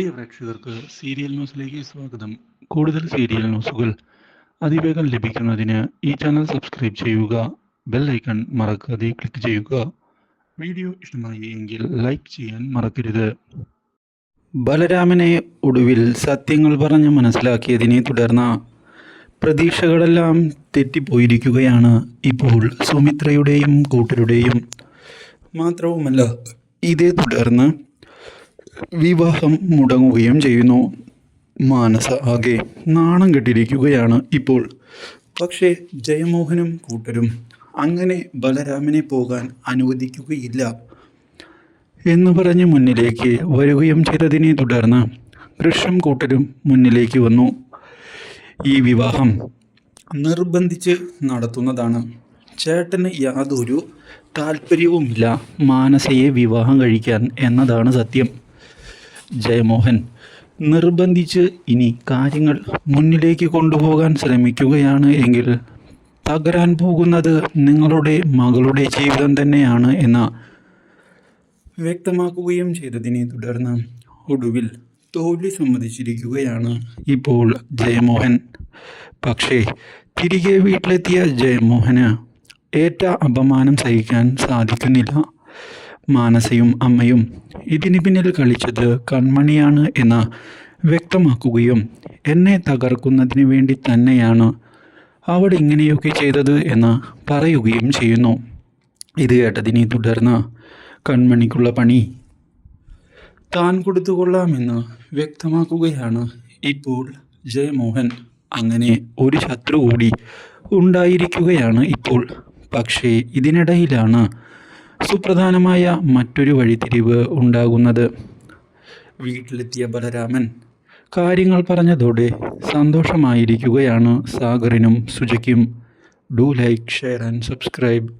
പ്രിയ പ്രേക്ഷകർക്ക് സീരിയൽ ന്യൂസിലേക്ക് സ്വാഗതം. കൂടുതൽ സീരിയൽ ന്യൂസുകൾ അതിവേഗം ലഭിക്കുന്നതിന് ഈ ചാനൽ സബ്സ്ക്രൈബ് ചെയ്യുക ബെൽ ഐക്കൺ മറക്കാതെ ക്ലിക്ക് ചെയ്യുക. വീഡിയോ ഇഷ്ടമായി എങ്കിൽ ലൈക്ക് ചെയ്യാൻ മറക്കരുത്. ബലരാമനെ ഒടുവിൽ സത്യങ്ങൾ പറഞ്ഞ് മനസ്സിലാക്കിയതിനെ തുടർന്ന് പ്രതീക്ഷകളെല്ലാം തെറ്റിപ്പോയിരിക്കുകയാണ് ഇപ്പോൾ സുമിത്രയുടെയും കൂട്ടരുടെയും. മാത്രവുമല്ല ഇതേ തുടർന്ന് വിവാഹം മുടങ്ങുകയും ചെയ്യുന്നു. മാനസ ആകെ നാണം കെട്ടിരിക്കുകയാണ് ഇപ്പോൾ. പക്ഷേ ജയമോഹനും കൂട്ടരും അങ്ങനെ ബലരാമനെ പോകാൻ അനുവദിക്കുകയില്ല. എന്ന് പറഞ്ഞ് മുന്നിലേക്ക് വരികയും ചെയ്തതിനെ തുടർന്ന് കൃഷ്ണം കൂട്ടരും മുന്നിലേക്ക് വന്നു. ഈ വിവാഹം നിർബന്ധിച്ച് നടത്തുന്നതാണ്. ചേട്ടന് യാതൊരു താല്പര്യവുമില്ല മാനസയെ വിവാഹം കഴിക്കാൻ എന്നതാണ് സത്യം. ജയമോഹൻ നിർബന്ധിച്ച് ഇനി കാര്യങ്ങൾ മുന്നിലേക്ക് കൊണ്ടുപോകാൻ ശ്രമിക്കുകയാണ് എങ്കിൽ തകരാൻ പോകുന്നത് നിങ്ങളുടെ മകളുടെ ജീവിതം തന്നെയാണ് എന്ന് വ്യക്തമാക്കുകയും ചെയ്തതിനെ തുടർന്ന് ഒടുവിൽ തോൽവി സമ്മതിച്ചിരിക്കുകയാണ് ഇപ്പോൾ ജയമോഹൻ. പക്ഷേ തിരികെ വീട്ടിലെത്തിയ ജയമോഹന് ഏറ്റ അപമാനം സഹിക്കാൻ സാധിക്കുന്നില്ല. മാനസയും അമ്മയും ഇതിന് പിന്നിൽ കളിച്ചത് കൺമണിയാണ് എന്ന് വ്യക്തമാക്കുകയും എന്നെ തകർക്കുന്നതിന് വേണ്ടി തന്നെയാണ് അവൾ ഇങ്ങനെയൊക്കെ ചെയ്തത് എന്ന് പറയുകയും ചെയ്യുന്നു. ഇത് കേട്ടതിനെ തുടർന്ന് കൺമണിക്കുള്ള പണി താൻ കൊടുത്തുകൊള്ളാമെന്ന് വ്യക്തമാക്കുകയാണ് ഇപ്പോൾ ജയമോഹൻ. അങ്ങനെ ഒരു ശത്രു കൂടി ഉണ്ടായിരിക്കുകയാണ് ഇപ്പോൾ. പക്ഷേ ഇതിനിടയിലാണ് സുപ്രധാനമായ മറ്റൊരു വഴിത്തിരിവ് ഉണ്ടാകുന്നത്. വീട്ടിലെത്തിയ ബലരാമൻ കാര്യങ്ങൾ പറഞ്ഞതോടെ സന്തോഷമായിരിക്കുകയാണ് സാഗറിനും സുജയ്ക്കും. Do like share and subscribe